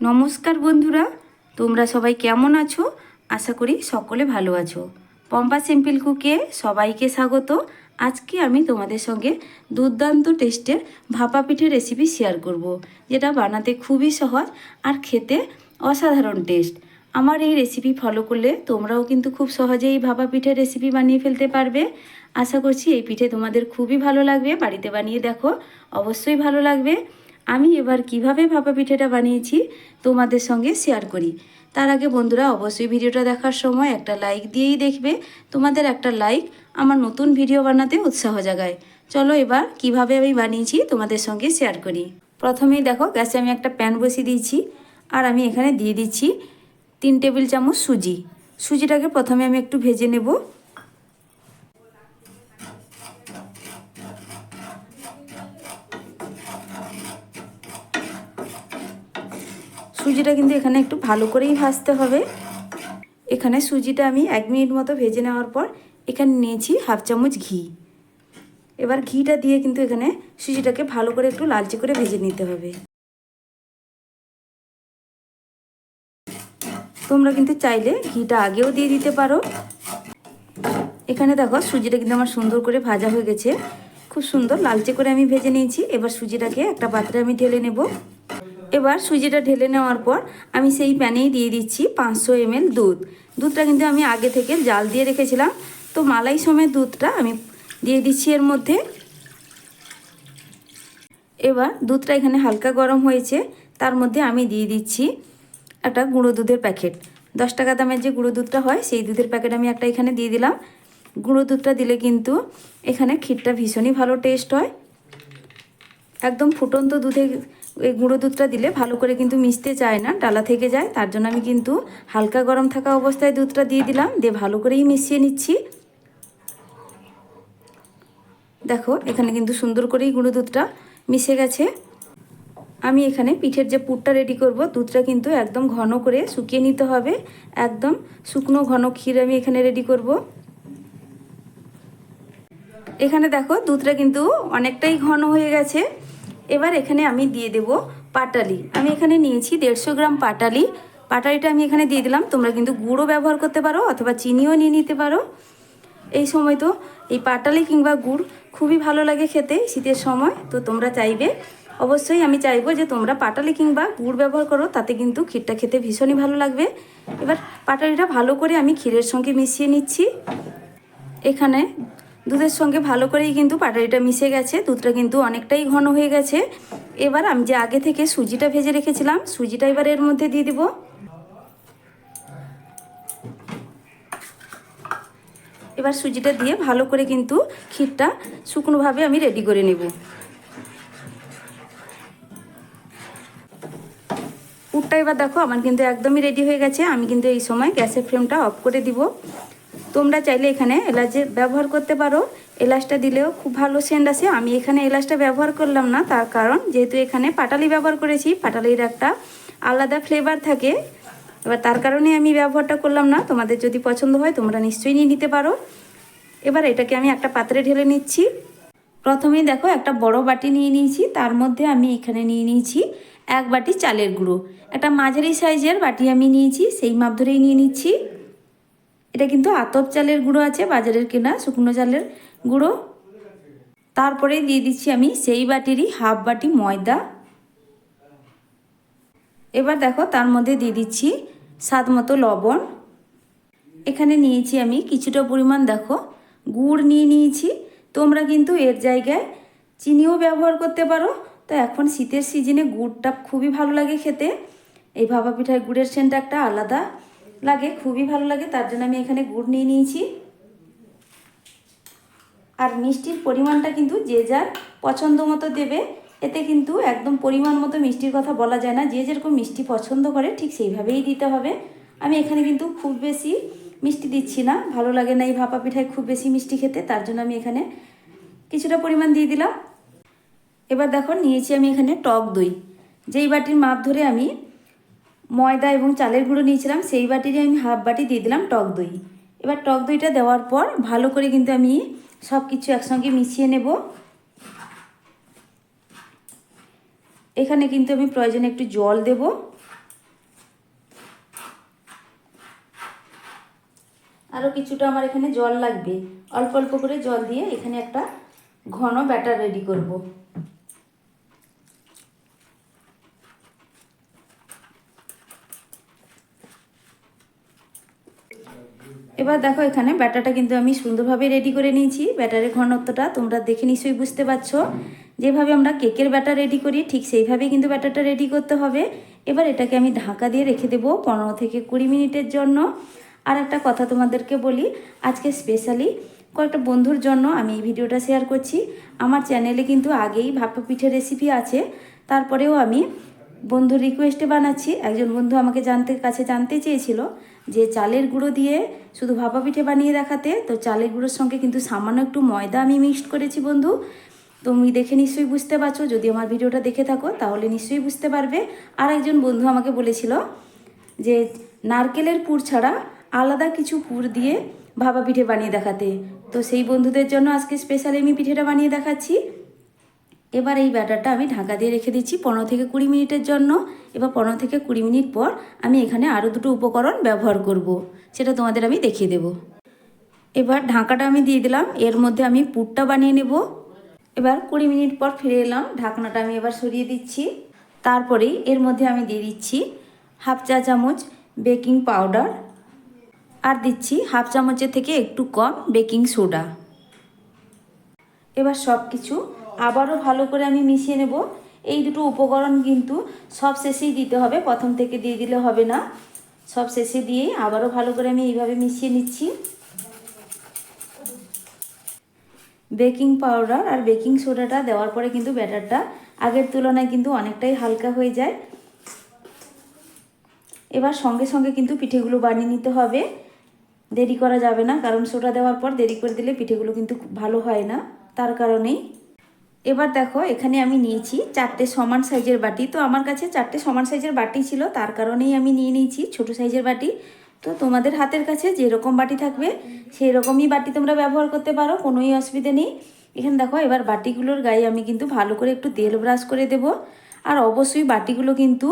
নমস্কার বন্ধুরা, তোমরা সবাই কেমন আছো? আশা করি সকলে ভালো আছো। পম্পা সিম্পল কুকে সবাইকে স্বাগত। আজকে আমি তোমাদের সঙ্গে দুর্দান্ত টেস্টের ভাপা পিঠের রেসিপি শেয়ার করব। যেটা বানাতে খুবই সহজ আর খেতে অসাধারণ টেস্ট আমার এই রেসিপি ফলো করলে তোমরাও কিন্তু খুব সহজেই এই ভাপা পিঠের রেসিপি বানিয়ে ফেলতে পারবে। আশা করছি এই পিঠে তোমাদের খুবই ভালো লাগবে। বাড়িতে বানিয়ে দেখো, অবশ্যই ভালো লাগবে। আমি এবার কীভাবে ভাপা পিঠেটা বানিয়েছি তোমাদের সঙ্গে শেয়ার করি। তার আগে বন্ধুরা, অবশ্যই ভিডিওটা দেখার সময় একটা লাইক দিয়েই দেখবে। তোমাদের একটা লাইক আমার নতুন ভিডিও বানাতে উৎসাহ জাগায়। চলো এবার কীভাবে আমি বানিয়েছি তোমাদের সঙ্গে শেয়ার করি। প্রথমেই দেখো, গ্যাসে আমি একটা প্যান বসিয়ে দিয়েছি। আর আমি এখানে দিয়ে দিচ্ছি তিন টেবিল চামচ সুজি। সুজিটাকে প্রথমে আমি একটু ভেজে নেব। সুজিটা কিন্তু এখানে একটু ভালো করেই ভাজতে হবে। এখানে সুজিটা আমি এক মিনিট মতো ভেজে নেওয়ার পর এখানে নিয়েছি হাফ চামচ ঘি। এবার ঘিটা দিয়ে কিন্তু এখানে সুজিটাকে ভালো করে একটু লালচে করে ভেজে নিতে হবে। তোমরা কিন্তু চাইলে ঘিটা আগেও দিয়ে দিতে পারো। এখানে দেখো সুজিটা কিন্তু আমার সুন্দর করে ভাজা হয়ে গেছে। খুব সুন্দর লালচে করে আমি ভেজে নিয়েছি। এবার সুজিটাকে একটা পাত্রে আমি ঢেলে নেব। এবার সুজিটা ঢেলে নেওয়ার পর আমি সেই প্যানেই দিয়ে দিচ্ছি পাঁচশো এমএল দুধ। দুধটা কিন্তু আমি আগে থেকে জাল দিয়ে রেখেছিলাম। তো মালাই সময় দুধটা আমি দিয়ে দিচ্ছি এর মধ্যে। এবার দুধটা এখানে হালকা গরম হয়েছে, তার মধ্যে আমি দিয়ে দিচ্ছি একটা গুঁড়ো দুধের প্যাকেট। দশ টাকা দামের যে গুঁড়ো দুধটা হয়, সেই দুধের প্যাকেট আমি একটা এখানে দিয়ে দিলাম। গুঁড়ো দুধটা দিলে কিন্তু এখানে ক্ষীরটা ভীষণই ভালো টেস্ট হয়। একদম ফুটন্ত দুধে গুঁড়ো দুধটা দিলে ভালো করে কিন্তু মিশতে চায় না, ডালা থেকে যায়। তার জন্য আমি কিন্তু হালকা গরম থাকা অবস্থায় দুধটা দিয়ে দিলাম, দিয়ে ভালো করেই মিশিয়ে নিচ্ছি। দেখো, এখানে কিন্তু সুন্দর করেই গুঁড়ো দুধটা মিশে গেছে। আমি এখানে পিঠের যে পুরটা রেডি করব, দুধটা কিন্তু একদম ঘন করে শুকিয়ে নিতে হবে। একদম শুকনো ঘন ক্ষীর আমি এখানে রেডি করব। এখানে দেখো, দুধটা কিন্তু অনেকটাই ঘন হয়ে গেছে। এবার এখানে আমি দিয়ে দেব পাটালি। আমি এখানে নিয়েছি দেড়শো গ্রাম পাটালি। পাটালিটা আমি এখানে দিয়ে দিলাম। তোমরা কিন্তু গুঁড়ো ব্যবহার করতে পারো অথবা চিনিও নিয়ে নিতে পারো। এই সময় তো এই পাটালি কিংবা গুড় খুবই ভালো লাগে খেতে শীতের সময়, তো তোমরা চাইবে। অবশ্যই আমি চাইব যে তোমরা পাটালি কিংবা গুড় ব্যবহার করো, তাতে কিন্তু ক্ষীরটা খেতে ভীষণই ভালো লাগবে। এবার পাটালিটা ভালো করে আমি ক্ষীরের সঙ্গে মিশিয়ে নিচ্ছি। এখানে দুধের সঙ্গে ভালো করেই কিন্তু পাটালিটা মিশে গেছে, দুধটা কিন্তু অনেকটাই ঘন হয়ে গেছে। এবার আমি যে আগে থেকে সুজিটা ভেজে রেখেছিলাম, সুজিটা এবার এর মধ্যে দিয়ে দিব। এবার সুজিটা দিয়ে ভালো করে কিন্তু ক্ষীরটা শুকনোভাবে আমি রেডি করে নেব। পুরটা এবার দেখো, আমার কিন্তু একদমই রেডি হয়ে গেছে, আমি কিন্তু এই সময় গ্যাসের ফ্লেমটা অফ করে দিব। তোমরা চাইলে এখানে এলাচের ব্যবহার করতে পারো। এলাচটা দিলেও খুব ভালো সেন্ট আসে আমি এখানে এলাচটা ব্যবহার করলাম না, তার কারণ যেহেতু এখানে পাটালি ব্যবহার করেছি, পাটালির একটা আলাদা ফ্লেভার থাকে। এবার তার কারণে আমি ব্যবহারটা করলাম না। তোমাদের যদি পছন্দ হয়, তোমরা নিশ্চয়ই নিয়ে নিতে পারো। এবার এটাকে আমি একটা পাত্রে ঢেলে নিচ্ছি। প্রথমেই দেখো, একটা বড় বাটি নিয়ে নিয়েছি। তার মধ্যে আমি এখানে নিয়ে নিয়েছি এক বাটি চালের গুঁড়ো। একটা মাঝারি সাইজের বাটি আমি নিয়েছি, সেই মাপ ধরেই নিয়ে নিচ্ছি। এটা কিন্তু আতপ চালের গুঁড়ো আছে, বাজারের কেনা শুকনো চালের গুঁড়ো। তারপরে দিয়ে দিচ্ছি আমি সেই বাটিরই হাফ বাটি ময়দা। এবার দেখো তার মধ্যে দিয়ে দিচ্ছি স্বাদ মতো লবণ। এখানে নিয়েছি আমি কিছুটা পরিমাণ, দেখো, গুড় নিয়ে নিয়েছি। তোমরা কিন্তু এর জায়গায় চিনিও ব্যবহার করতে পারো। তো এখন শীতের সিজনে গুড়টা খুবই ভালো লাগে খেতে। এই ভাপা পিঠার গুড়ের সেন্টটা একটা আলাদা। লাগে, খুবই ভালো লাগে, তার জন্য আমি এখানে গুড় নিয়ে নিয়েছি। আর মিষ্টির পরিমাণটা কিন্তু যে যার পছন্দ মতো দেবে, এতে কিন্তু একদম পরিমাণ মতো মিষ্টির কথা বলা যায় না, যে যেরকম মিষ্টি পছন্দ করে, ঠিক সেইভাবেই দিতে হবে। আমি এখানে কিন্তু খুব বেশি মিষ্টি দিচ্ছি না, ভালো লাগে না এই ভাপা পিঠায় খুব বেশি মিষ্টি খেতে, তার জন্য আমি এখানে কিছুটা পরিমাণ দিয়ে দিলাম। এবার দেখো, নিয়েছি আমি এখানে টক দই। যেই বাটির মাপ ধরে আমি ময়দা এবং চালের গুঁড়ো নিয়েছিলাম, সেই বাটিরই আমি হাফ বাটি দিয়ে দিলাম টক দই। এবার টক দইটা দেওয়ার পর ভালো করে কিন্তু আমি সব কিছু একসঙ্গে মিশিয়ে নেব। এখানে কিন্তু আমি প্রয়োজনে একটু জল দেব। আরও কিছুটা আমার এখানে জল লাগবে। অল্প অল্প করে জল দিয়ে এখানে একটা ঘন ব্যাটার রেডি করব। এবার দেখো এখানে ব্যাটারটা কিন্তু আমি সুন্দরভাবে রেডি করে নিয়েছি। ব্যাটারের ঘনত্বটা তোমরা দেখে নিশ্চয়ই বুঝতে পারছ। যেভাবে আমরা কেকের ব্যাটার রেডি করি, ঠিক সেইভাবেই কিন্তু ব্যাটারটা রেডি করতে হবে। এবার এটাকে আমি ঢাকা দিয়ে রেখে দেবো পনেরো থেকে কুড়ি মিনিটের জন্য। আর একটা কথা তোমাদেরকে বলি, আজকে স্পেশালি কয়েকটা বন্ধুর জন্য আমি এই ভিডিওটা শেয়ার করছি। আমার চ্যানেলে কিন্তু আগেই ভাপা পিঠের রেসিপি আছে। তারপরেও আমি বন্ধুর রিকোয়েস্টে বানাচ্ছি। একজন বন্ধু আমাকে জানতে, কাছে জানতে চেয়েছিল। যে চালের গুঁড়ো দিয়ে শুধু ভাপা পিঠে বানিয়ে দেখাতে, তো চালের গুঁড়োর সঙ্গে কিন্তু সামান্য একটু ময়দা আমি মিক্সড করেছি বন্ধু। তুমি দেখে নিশ্চয়ই বুঝতে পারছ, যদি আমার ভিডিওটা দেখে থাকো, তাহলে নিশ্চয়ই বুঝতে পারবে। আর একজন বন্ধু আমাকে বলেছিল যে, নারকেলের পুর ছাড়া আলাদা কিছু পুর দিয়ে ভাপা পিঠে বানিয়ে দেখাতে। তো সেই বন্ধুদের জন্য আজকে স্পেশালি আমি পিঠেটা বানিয়ে দেখাচ্ছি। এবার এই ব্যাটারটা আমি ঢাকা দিয়ে রেখে দিচ্ছি পনেরো থেকে কুড়ি মিনিটের জন্য। এবার পনেরো থেকে কুড়ি মিনিট পর আমি এখানে আরও দুটো উপকরণ ব্যবহার করব। সেটা তোমাদের আমি দেখিয়ে দেব। এবার ঢাকাটা আমি দিয়ে দিলাম। এর মধ্যে আমি পুরটা বানিয়ে নেব। এবার কুড়ি মিনিট পর ফিরে এলাম। ঢাকনাটা আমি এবার সরিয়ে দিচ্ছি। তারপরেই এর মধ্যে আমি দিয়ে দিচ্ছি হাফ চা চামচ বেকিং পাউডার। আর দিচ্ছি হাফ চামচের থেকে একটু কম বেকিং সোডা। এবার সব কিছু আবারও ভালো করে আমি মিশিয়ে নেব। এই দুটো উপকরণ কিন্তু সব শেষেই দিতে হবে, প্রথম থেকে দিয়ে দিলে হবে না। সব শেষে দিয়েই আবারও ভালো করে আমি এইভাবে মিশিয়ে নিচ্ছি। বেকিং পাউডার আর বেকিং সোডাটা দেওয়ার পরে কিন্তু ব্যাটারটা আগের তুলনায় কিন্তু অনেকটাই হালকা হয়ে যায়। এবার সঙ্গে সঙ্গে কিন্তু পিঠেগুলো বানিয়ে নিতে হবে। দেরি করা যাবে না, কারণ সোডা দেওয়ার পর দেরি করে দিলে পিঠেগুলো কিন্তু ভালো হয় না, তার কারণেই। এবার দেখো, এখানে আমি নিয়েছি চারটে সমান সাইজের বাটি। তো আমার কাছে চারটে সমান সাইজের বাটি ছিল, তার কারণেই আমি নিয়ে নিয়েছি ছোট সাইজের বাটি। তো তোমাদের হাতের কাছে যেরকম বাটি থাকবে সেই রকমই বাটি তোমরা ব্যবহার করতে পারো, কোনোই অসুবিধে নেই। এখানে দেখো, এবার বাটিগুলোর গায়ে আমি কিন্তু ভালো করে একটু তেল ব্রাশ করে দেব। আর অবশ্যই বাটিগুলো কিন্তু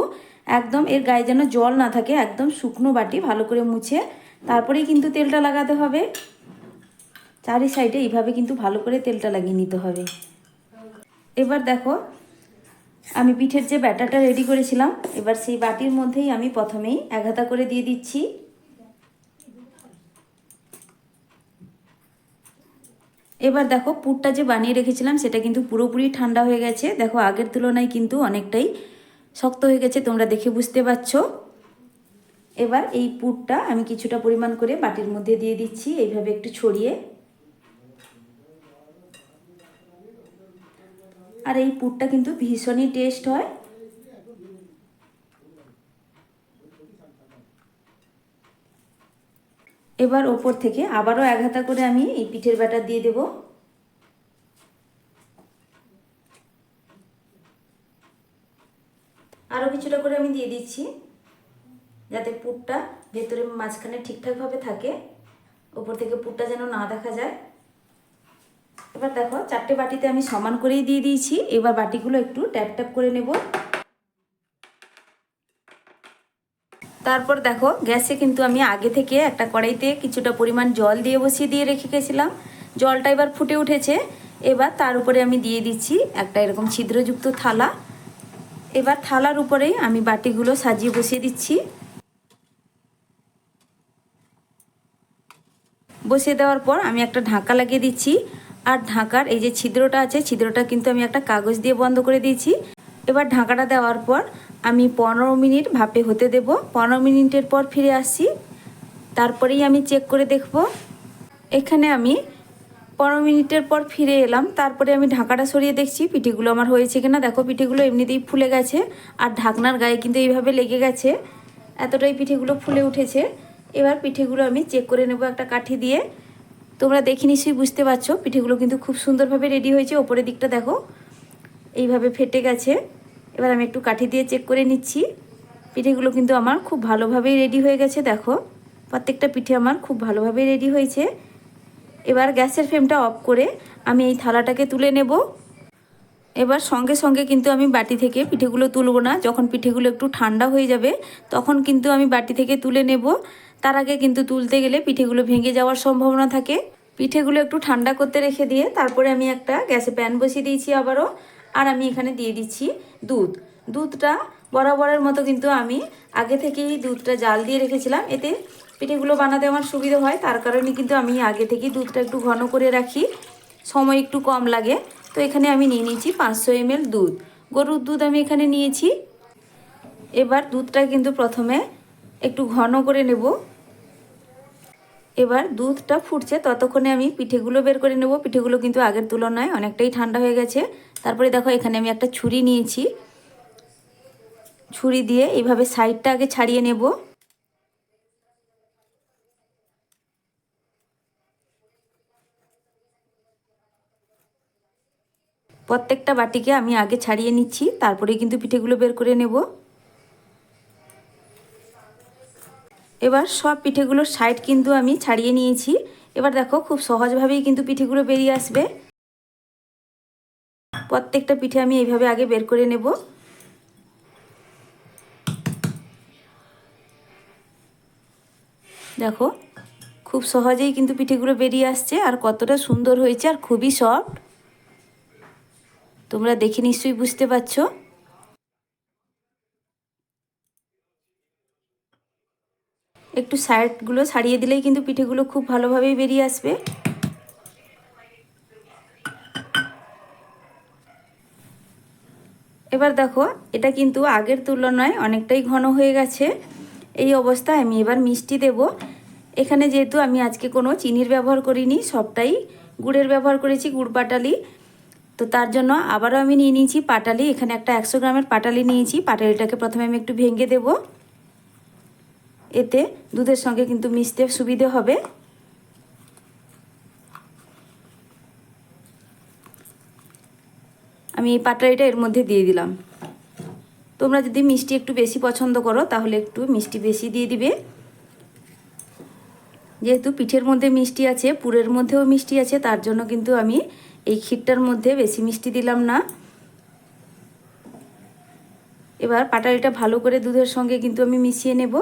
একদম, এর গায়ে যেন জল না থাকে, একদম শুকনো বাটি ভালো করে মুছে তারপরেই কিন্তু তেলটা লাগাতে হবে। চারি সাইডে এইভাবে কিন্তু ভালো করে তেলটা লাগিয়ে নিতে হবে। এবার দেখো, আমি পিঠের যে ব্যাটারটা রেডি করেছিলাম, এবার সেই বাটির মধ্যেই আমি প্রথমেই এগাতা করে দিয়ে দিচ্ছি। এবার দেখো, পুরটা যে বানিয়ে রেখেছিলাম, সেটা কিন্তু পুরোপুরি ঠান্ডা হয়ে গেছে। দেখো, আগের তুলনায় কিন্তু অনেকটাই শক্ত হয়ে গেছে, তোমরা দেখে বুঝতে পারছ। এবার এই পুরটা আমি কিছুটা পরিমাণ করে বাটির মধ্যে দিয়ে দিচ্ছি, এইভাবে একটু ছড়িয়ে। আর এই পুরটা কিন্তু ভীষণই টেস্ট হয়। এবার ওপর থেকে আবারও এক হাতা করে আমি এই পিঠের ব্যাটার দিয়ে দেব। আরও কিছুটা করে আমি দিয়ে দিচ্ছি, যাতে পুরটা ভেতরে মাঝখানে ঠিকঠাকভাবে থাকে, ওপর থেকে পুরটা যেন না দেখা যায়। এবার দেখো চারটে বাটিতে আমি সমান করেই দিয়ে দিয়েছি। এবার বাটিগুলো একটু ট্যাপ ট্যাপ করে নেব। তারপর দেখো গ্যাসে কিন্তু আমি আগে থেকে একটা কড়াইতে কিছুটা পরিমাণ জল দিয়ে বসিয়ে দিয়ে রেখে গেছিলাম। জলটা এবার ফুটে উঠেছে। এবার তার উপরে আমি দিয়ে দিচ্ছি একটা এরকম ছিদ্রযুক্ত থালা। এবার থালার উপরেই আমি বাটিগুলো সাজিয়ে বসিয়ে দিচ্ছি। বসিয়ে দেওয়ার পর আমি একটা ঢাকা লাগিয়ে দিচ্ছি। আর ঢাকার এই যে ছিদ্রটা আছে, ছিদ্রটা কিন্তু আমি একটা কাগজ দিয়ে বন্ধ করে দিয়েছি। এবার ঢাকাটা দেওয়ার পর আমি পনেরো মিনিট ভাপে হতে দেব। পনেরো মিনিটের পর ফিরে আসছি তারপরেই আমি চেক করে দেখব। এখানে আমি পনেরো মিনিটের পর ফিরে এলাম। তারপরে আমি ঢাকাটা সরিয়ে দেখছি, পিঠেগুলো আমার হয়েছে কিনা। দেখো, পিঠেগুলো এমনিতেই ফুলে গেছে। আর ঢাকনার গায়ে কিন্তু এইভাবে লেগে গেছে। এতটাই পিঠেগুলো ফুলে উঠেছে। এবার পিঠেগুলো আমি চেক করে নেব একটা কাঠি দিয়ে। তোমরা দেখে নিশ্চয়ই বুঝতে পারছ, পিঠেগুলো কিন্তু খুব সুন্দরভাবে রেডি হয়েছে। ওপরের দিকটা দেখো, এইভাবে ফেটে গেছে। এবার আমি একটু কাঠি দিয়ে চেক করে নিচ্ছি। পিঠেগুলো কিন্তু আমার খুব ভালোভাবেই রেডি হয়ে গেছে, দেখো। প্রত্যেকটা পিঠে আমার খুব ভালোভাবেই রেডি হয়েছে। এবার গ্যাসের ফ্লেমটা অফ করে আমি এই থালাটাকে তুলে নেব। এবার সঙ্গে সঙ্গে কিন্তু আমি বাটি থেকে পিঠেগুলো তুলব না। যখন পিঠেগুলো একটু ঠান্ডা হয়ে যাবে, তখন কিন্তু আমি বাটি থেকে তুলে নেব। তার আগে কিন্তু তুলতে গেলে পিঠেগুলো ভেঙে যাওয়ার সম্ভাবনা থাকে। পিঠেগুলো একটু ঠান্ডা করতে রেখে দিয়ে তারপরে আমি একটা গ্যাসে প্যান বসিয়ে দিয়েছি আবারও। আর আমি এখানে দিয়ে দিচ্ছি দুধ। দুধটা বরাবরের মতো কিন্তু আমি আগে থেকেই দুধটা জাল দিয়ে রেখেছিলাম। এতে পিঠেগুলো বানাতে আমার সুবিধা হয়। তার কারণে কিন্তু আমি আগে থেকেই দুধটা একটু ঘন করে রাখি। সময় একটু কম লাগে। তো এখানে আমি নিয়ে নিয়েছি পাঁচশো এমএল দুধ। গরুর দুধ আমি এখানে নিয়েছি। এবার দুধটা কিন্তু প্রথমে একটু ঘন করে নেব। এবার দুধটা ফুটছে, ততক্ষণে আমি পিঠেগুলো বের করে নেব। পিঠেগুলো কিন্তু আগের তুলনায় অনেকটাই ঠান্ডা হয়ে গেছে। তারপরে দেখো, এখানে আমি একটা ছুরি নিয়েছি। ছুরি দিয়ে এইভাবে সাইডটা আগে ছাড়িয়ে নেব। প্রত্যেকটা বাটিকে আমি আগে ছাড়িয়ে নিচ্ছি, তারপরে কিন্তু পিঠেগুলো বের করে নেব। এবার সব পিঠেগুলোর সাইড কিন্তু আমি ছাড়িয়ে নিয়েছি। এবার দেখো খুব সহজভাবেই কিন্তু পিঠেগুলো বেরিয়ে আসবে। প্রত্যেকটা পিঠে আমি এইভাবে আগে বের করে নেব। দেখো, খুব সহজেই কিন্তু পিঠেগুলো বেরিয়ে আসছে আর কতটা সুন্দর হয়েছে আর খুবই সফট তোমরা দেখে নিশ্চয়ই বুঝতে পারছ। একটু সাইডগুলো ছাড়িয়ে দিলেই কিন্তু পিঠেগুলো খুব ভালোভাবেই বেরিয়ে আসবে। এবার দেখো, এটা কিন্তু আগের তুলনায় অনেকটাই ঘন হয়ে গেছে। এই অবস্থায় আমি এবার মিষ্টি দেব। এখানে যেহেতু আমি আজকে কোনো চিনির ব্যবহার করিনি, সবটাই গুড়ের ব্যবহার করেছি, গুড় পাটালি। তো তার জন্য আবারও আমি নিয়ে নিয়েছি পাটালি। এখানে একটা একশো গ্রামের পাটালি নিয়েছি। পাটালিটাকে প্রথমে আমি একটু ভেঙে দেব। এতে দুধের সঙ্গে কিন্তু মিশতে সুবিধে হবে। আমি এই পাটালিটা এর মধ্যে দিয়ে দিলাম। তোমরা যদি মিষ্টি একটু বেশি পছন্দ করো, তাহলে একটু মিষ্টি বেশি দিয়ে দিবে। যেহেতু পিঠের মধ্যে মিষ্টি আছে, পুরের মধ্যেও মিষ্টি আছে, তার জন্য কিন্তু আমি এই ক্ষীরটার মধ্যে বেশি মিষ্টি দিলাম না। এবার পাটালিটা ভালো করে দুধের সঙ্গে কিন্তু আমি মিশিয়ে নেব।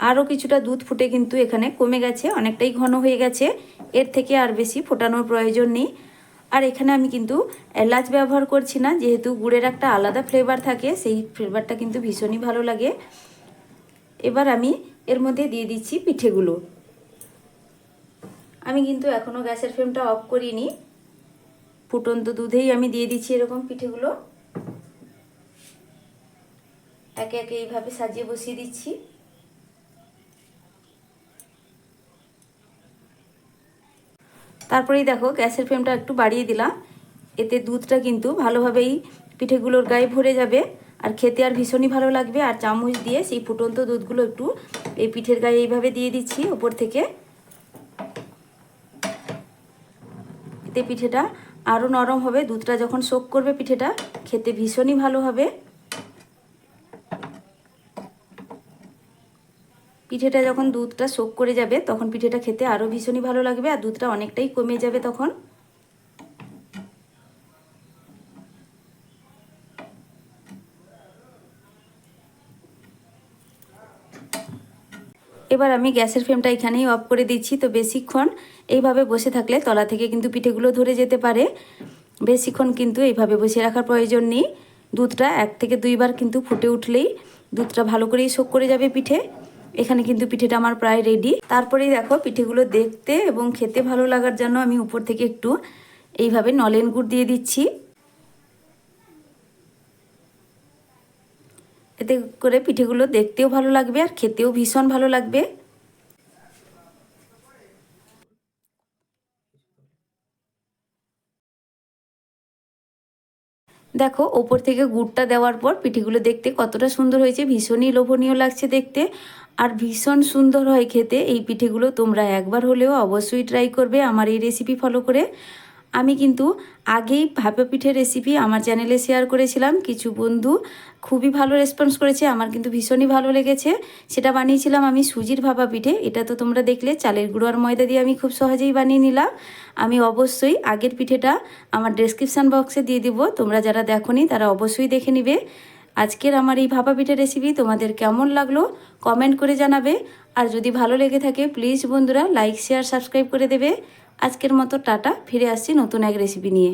আরও কিছুটা দুধ ফুটে কিন্তু এখানে কমে গেছে, অনেকটাই ঘন হয়ে গেছে। এর থেকে আর বেশি ফোটানোর প্রয়োজন নেই। আর এখানে আমি কিন্তু এলাচ ব্যবহার করছি না, যেহেতু গুড়ের একটা আলাদা ফ্লেভার থাকে, সেই ফ্লেভারটা কিন্তু ভীষণই ভালো লাগে। এবার আমি এর মধ্যে দিয়ে দিচ্ছি পিঠেগুলো। আমি কিন্তু এখনও গ্যাসের ফ্লেমটা অফ করিনি। ফুটন্ত দুধেই আমি দিয়ে দিচ্ছি এরকম পিঠেগুলো। একে একে এইভাবে সাজিয়ে বসিয়ে দিচ্ছি। তারপরেই দেখো গ্যাসের ফ্লেমটা একটু বাড়িয়ে দিলাম। এতে দুধটা কিন্তু ভালোভাবেই পিঠেগুলোর গায়ে ভরে যাবে। আর খেতে আর ভীষণই ভালো লাগবে। আর চামচ দিয়ে সেই ফুটন্ত দুধগুলো একটু এই পিঠের গায়ে এইভাবে দিয়ে দিচ্ছি ওপর থেকে। এতে পিঠেটা আরও নরম হবে। দুধটা যখন শোক করবে পিঠেটা, খেতে ভীষণই ভালো হবে। পিঠেটা যখন দুধটা শোক করে যাবে, তখন পিঠেটা খেতে আরও ভীষণই ভালো লাগবে আর দুধটা অনেকটাই কমে যাবে তখন। এবার আমি গ্যাসের ফ্লেমটা এখানেই অফ করে দিচ্ছি। তো বেশিক্ষণ এইভাবে বসে থাকলে তলা থেকে কিন্তু পিঠেগুলো ধরে যেতে পারে। বেশিক্ষণ কিন্তু এইভাবে বসে রাখার প্রয়োজন নেই। দুধটা এক থেকে দুইবার কিন্তু ফুটে উঠলেই দুধটা ভালো করেই শোক করে যাবে পিঠে। এখানে কিন্তু পিঠেটা আমার প্রায় রেডি। তারপরেই দেখো পিঠেগুলো দেখতে এবং খেতে ভালো লাগার জন্য আমি উপর থেকে একটু এইভাবে নলেন গুড় দিয়ে দিচ্ছি। এতে করে পিঠেগুলো দেখতেও ভালো লাগবে আর খেতেও ভীষণ ভালো লাগবে। দেখো, ওপর থেকে গুড়টা দেওয়ার পর পিঠেগুলো দেখতে কতটা সুন্দর হয়েছে, ভীষণই লোভনীয় লাগছে দেখতে। আর ভীষণ সুন্দর হয় খেতে, এই পিঠেগুলো তোমরা একবার হলেও অবশ্যই ট্রাই করবে আমার এই রেসিপি ফলো করে। আমি কিন্তু আগেই ভাপা পিঠের রেসিপি আমার চ্যানেলে শেয়ার করেছিলাম। কিছু বন্ধু খুবই ভালো রেসপন্স করেছে, আমার কিন্তু ভীষণই ভালো লেগেছে। সেটা বানিয়েছিলাম আমি সুজির ভাপা পিঠে, এটা তো তোমরা দেখলে, চালের গুঁড়ো আর ময়দা দিয়ে আমি খুব সহজেই বানিয়ে নিলাম। আমি অবশ্যই আগের পিঠেটা আমার ডেসক্রিপশান বক্সে দিয়ে দিব, তোমরা যারা দেখোনি তারা অবশ্যই দেখে নিবে। আজকের আমার এই ভাপা পিঠের রেসিপি তোমাদের কেমন লাগল কমেন্ট করে জানাবে। আর যদি ভালো লেগে থাকে প্লিজ বন্ধুরা লাইক শেয়ার সাবস্ক্রাইব করে দেবে। আজকের মতো টাটা ফিরে আসছি নতুন এক রেসিপি নিয়ে।